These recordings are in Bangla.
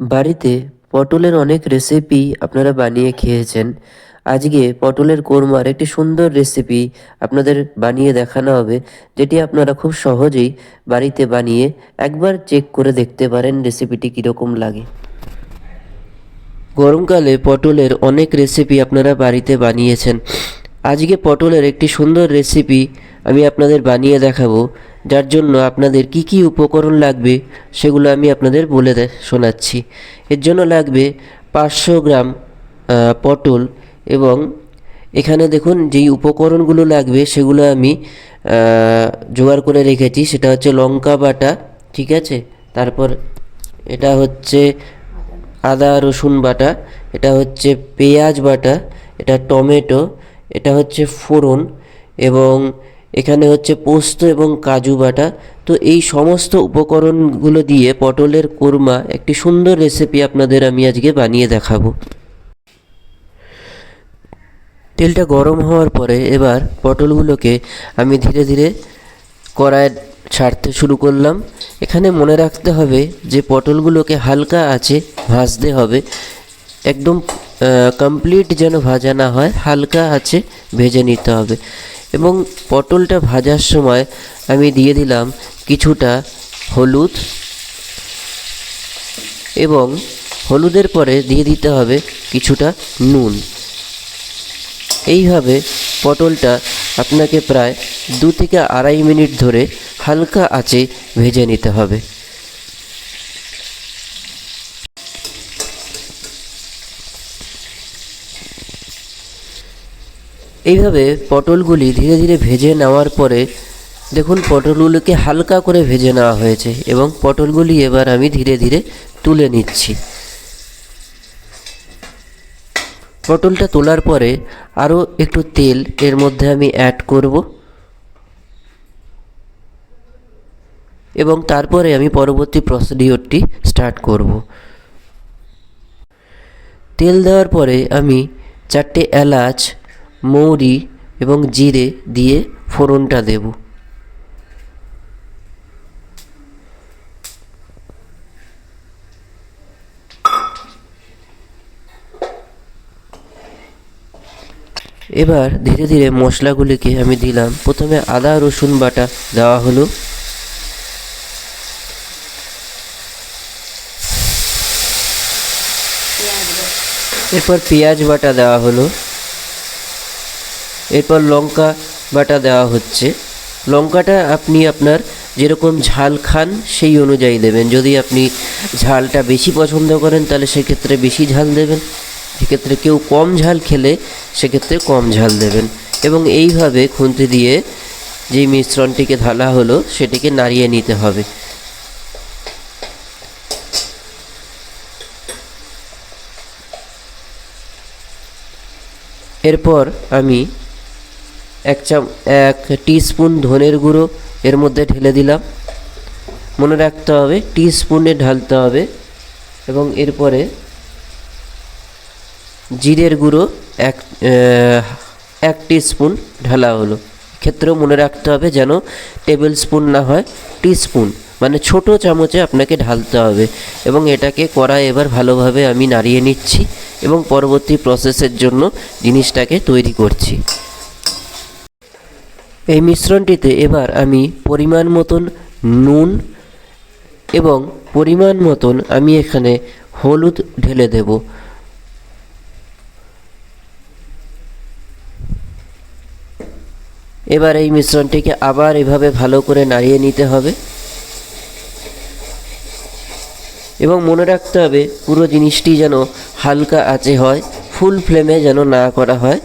বাড়িতে পটলের অনেক রেসিপি আপনারা বানিয়ে খেয়েছেন। আজকে পটলের কোরমার একটি সুন্দর রেসিপি আপনাদের বানিয়ে দেখানো হবে, যেটি আপনারা খুব সহজেই বাড়িতে বানিয়ে একবার চেক করে দেখতে পারেন রেসিপিটি কীরকম লাগে। গরমকালে পটলের অনেক রেসিপি আপনারা বাড়িতে বানিয়েছেন। আজকে পটলের একটি সুন্দর রেসিপি আমি আপনাদের বানিয়ে দেখাবো, যার জন্য আপনাদের কি কি উপকরণ লাগবে, সেগুলো আমি আপনাদের বলে শোনাচ্ছি। এর জন্য লাগবে পাঁচশো গ্রাম পটল এবং এখানে দেখুন যেই উপকরণগুলো লাগবে, সেগুলো আমি জোগাড় করে রেখেছি। সেটা হচ্ছে লঙ্কা বাটা, ঠিক আছে? তারপর এটা হচ্ছে আদা, রসুন বাটা, এটা হচ্ছে পেঁয়াজ বাটা, এটা টমেটো, এটা হচ্ছে ফোড়ন এবং এখানে হচ্ছে পোস্ত এবং কাজু বাটা। তো এই সমস্ত উপকরণগুলো দিয়ে পটলের কোরমা একটি সুন্দর রেসিপি আপনাদের আমি আজকে বানিয়ে দেখাবো। তেলটা গরম হওয়ার পরে এবার পটলগুলোকে আমি ধীরে ধীরে কড়ায় ছাড়তে শুরু করলাম। এখানে মনে রাখতে হবে যে পটলগুলোকে হালকা আছে ভাজতে হবে। একদম কমপ্লিট যেন ভাজা না হয়, হালকা আছে ভেজে নিতে হবে। এবং পটলটা ভাজার সময় আমি দিয়ে দিলাম কিছুটা হলুদ এবং হলুদের পরে দিয়ে দিতে হবে কিছুটা নুন। এইভাবে পটলটা আপনাকে প্রায় দু থেকে আড়াই মিনিট ধরে হালকা আঁচে ভেজে নিতে হবে। এইভাবে পটলগুলি ধীরে ধীরে ভেজে নেওয়ার পরে দেখুন পটলগুলোকে হালকা করে ভেজে নেওয়া হয়েছে এবং পটলগুলি এবার আমি ধীরে ধীরে তুলে নিচ্ছি। পটলটা তোলার পরে আরও একটু তেল এর মধ্যে আমি অ্যাড করব। এবং তারপরে আমি পরবর্তী প্রসিডিওরটি স্টার্ট করব। তেল দেওয়ার পরে আমি চারটে এলাচ মৌরি এবং জিরে দিয়ে ফোড়নটা দেব। এবার ধীরে ধীরে মশলাগুলিকে আমি দিলাম। প্রথমে আদা, রসুন বাটা দেওয়া হলো। এরপর পেঁয়াজ বাটা দেওয়া হলো। এরপর লঙ্কা বাটা দেওয়া হচ্ছে। লঙ্কাটা আপনি আপনার যেরকম ঝাল খান সেই অনুযায়ী দেবেন। যদি আপনি ঝালটা বেশি পছন্দ করেন, তাহলে সেক্ষেত্রে বেশি ঝাল দেবেন। সেক্ষেত্রে কেউ কম ঝাল খেলে সেক্ষেত্রে কম ঝাল দেবেন। এবং এইভাবে খুন্তি দিয়ে যেই মিশ্রণটিকে ঢালা হলো, সেটিকে নাড়িয়ে নিতে হবে। এরপর আমি এক চাম এক টিস্পুন ধনের গুঁড়ো এর মধ্যে ঢেলে দিলাম। মনে রাখতে হবে টিস্পুনে ঢালতে হবে এবং এরপরে জিরের গুঁড়ো এক এক টিস্পুন ঢালা হলো। ক্ষেত্রেও মনে রাখতে হবে যেন টেবিল স্পুন না হয় টিস্পুন মানে ছোট চামচে আপনাকে ঢালতে হবে এবং এটাকে কড়াই এবার ভালোভাবে আমি নাড়িয়ে নিচ্ছি এবং পরবর্তী প্রসেসের জন্য জিনিসটাকে তৈরি করছি। এই মিশ্রণটিতে এবার আমি পরিমাণ মতন নুন এবং পরিমাণ মতন আমি এখানে হলুদ ঢেলে দেব। এবার এই মিশ্রণটিকে আবার এভাবে ভালো করে নাড়িয়ে নিতে হবে। এবং মনে রাখতে হবে পুরো জিনিসটি যেন হালকা আঁচে হয়, ফুল ফ্লেমে যেন না করা হয়।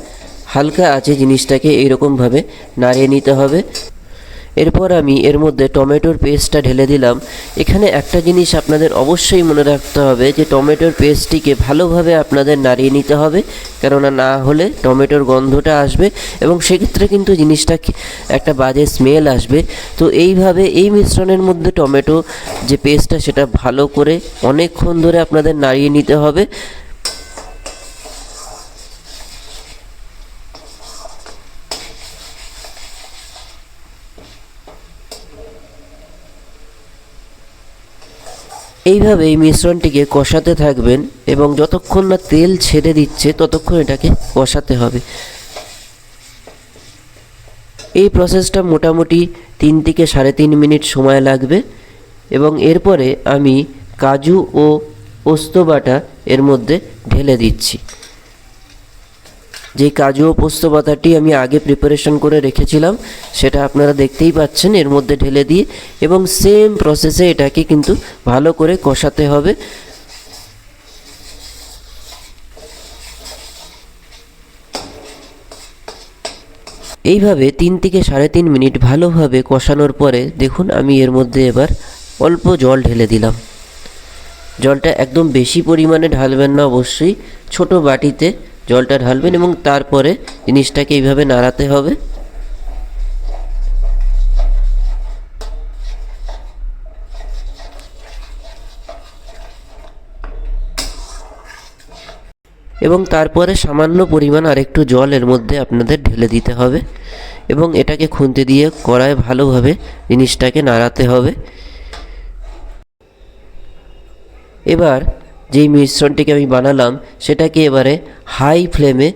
হালকা আছে জিনিসটাকে এইরকমভাবে নাড়িয়ে নিতে হবে। এরপর আমি এর মধ্যে টমেটোর পেস্টটা ঢেলে দিলাম। এখানে একটা জিনিস আপনাদের অবশ্যই মনে রাখতে হবে যে টমেটোর পেস্টটিকে ভালোভাবে আপনাদের নাড়িয়ে নিতে হবে, কেননা না হলে টমেটোর গন্ধটা আসবে এবং সেক্ষেত্রে কিন্তু জিনিসটা একটা বাজে স্মেল আসবে। তো এইভাবে এই মিশ্রণের মধ্যে টমেটো যে পেস্টটা সেটা ভালো করে অনেকক্ষণ ধরে আপনাদের নাড়িয়ে নিতে হবে। এইভাবে এই মিশ্রণটিকে কষাতে থাকবেন এবং যতক্ষণ না তেল ছেড়ে দিচ্ছে ততক্ষণ এটাকে কষাতে হবে। এই প্রসেসটা মোটামুটি তিন থেকে সাড়ে তিন মিনিট সময় লাগবে এবং এরপরে আমি কাজু ও পোস্ত বাটা এর মধ্যে ঢেলে দিচ্ছি। যে কাজু ও পোস্ত বাটাটি আমি আগে প্রিপারেশন করে রেখেছিলাম, সেটা আপনারা দেখতেই পাচ্ছেন, এর মধ্যে ঢেলে দিয়ে এবং সেম প্রসেসে এটাকে কিন্তু ভালো করে কষাতে হবে। এইভাবে তিন থেকে সাড়ে তিন মিনিট ভালোভাবে কষানোর পরে দেখুন, আমি এর মধ্যে এবার অল্প জল ঢেলে দিলাম। জলটা একদম বেশি পরিমাণে ঢালবেন না অবশ্যই, ছোট বাটিতে জলটা ঢালবেন এবং তারপরে জিনিসটাকে এইভাবে নাড়াতে হবে। এবং তারপরে সামান্য পরিমাণ আরেকটু জল এর মধ্যে আপনাদের ঢেলে দিতে হবে এবং এটাকে খুন্তি দিয়ে কড়ায় ভালোভাবে জিনিসটাকে নাড়াতে হবে। এবার যেই মিশ্রণটিকে আমি বানালাম, সেটাকে এবারে হাই ফ্লেমে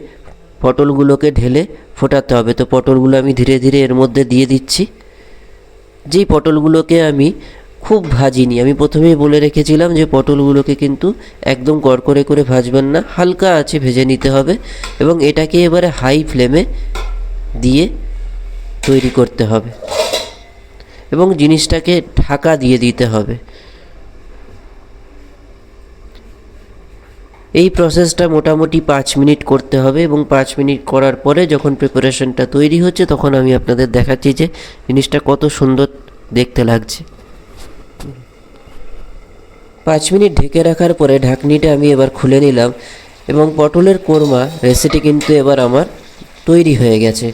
পটলগুলোকে ঢেলে ফোটাতে হবে। তো পটলগুলো আমি ধীরে ধীরে এর মধ্যে দিয়ে দিচ্ছি। যেই পটলগুলোকে আমি খুব ভাজিনি, আমি প্রথমেই বলে রেখেছিলাম যে পটলগুলোকে কিন্তু একদম কড়কড়ে করে ভাজবেন না, হালকা আছে ভেজে নিতে হবে এবং এটাকে এবারে হাই ফ্লেমে দিয়ে তৈরি করতে হবে এবং জিনিসটাকে ঢাকা দিয়ে দিতে হবে। এই প্রসেসটা মোটামুটি পাঁচ মিনিট করতে হবে এবং পাঁচ মিনিট করার পরে যখন প্রিপারেশনটা তৈরি হচ্ছে, তখন আমি আপনাদের দেখাচ্ছি যে জিনিসটা কত সুন্দর দেখতে লাগছে। পাঁচ মিনিট ঢেকে রাখার পরে ঢাকনিটা আমি এবার খুলে নিলাম এবং পটলের কোরমা রেসিপি কিন্তু এবার আমার তৈরি হয়ে গেছে।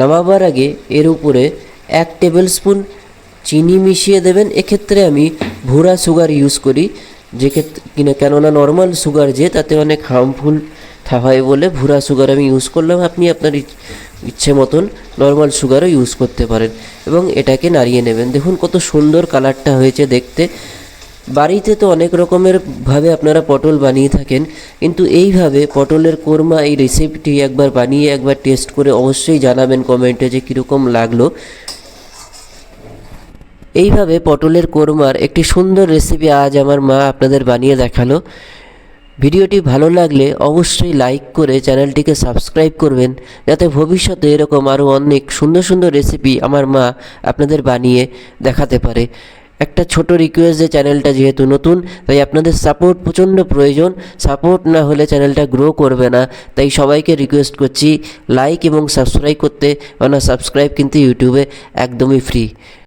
নামাবার আগে এর উপরে এক টেবিল স্পুন চিনি মিশিয়ে দেবেন। এক্ষেত্রে আমি ভুরা সুগার ইউজ করি। যে কিনা কেননা নর্মাল সুগার যে, তাতে অনেক হার্মফুল হয় বলে ভুরা সুগার আমি ইউজ করলাম। আপনি আপনার ইচ্ছে মতন নর্মাল সুগারও ইউজ করতে পারেন এবং এটাকে নাড়িয়ে নেবেন। দেখুন কত সুন্দর কালারটা হয়েছে দেখতে। বাড়িতে তো অনেক রকমের ভাবে আপনারা পটল বানিয়ে থাকেন, কিন্তু এইভাবে পটলের কোরমা এই রেসিপিটি একবার বানিয়ে একবার টেস্ট করে অবশ্যই জানাবেন কমেন্টে যে কীরকম লাগল। এইভাবে পটলের কোরমার একটি সুন্দর রেসিপি আজ আমার মা আপনাদের বানিয়ে দেখাল। ভিডিওটি ভালো লাগলে অবশ্যই লাইক করে চ্যানেলটিকে সাবস্ক্রাইব করবেন, যাতে ভবিষ্যতে এরকম আরও অনেক সুন্দর সুন্দর রেসিপি আমার মা আপনাদের বানিয়ে দেখাতে পারে। একটা ছোট রিকোয়েস্ট যে চ্যানেলটা যেহেতু নতুন, তাই আপনাদের সাপোর্ট প্রচণ্ড প্রয়োজন। সাপোর্ট না হলে চ্যানেলটা গ্রো করবে না। তাই সবাইকে রিকোয়েস্ট করছি লাইক এবং সাবস্ক্রাইব করতে, কেননা সাবস্ক্রাইব কিন্তু ইউটিউবে একদমই ফ্রি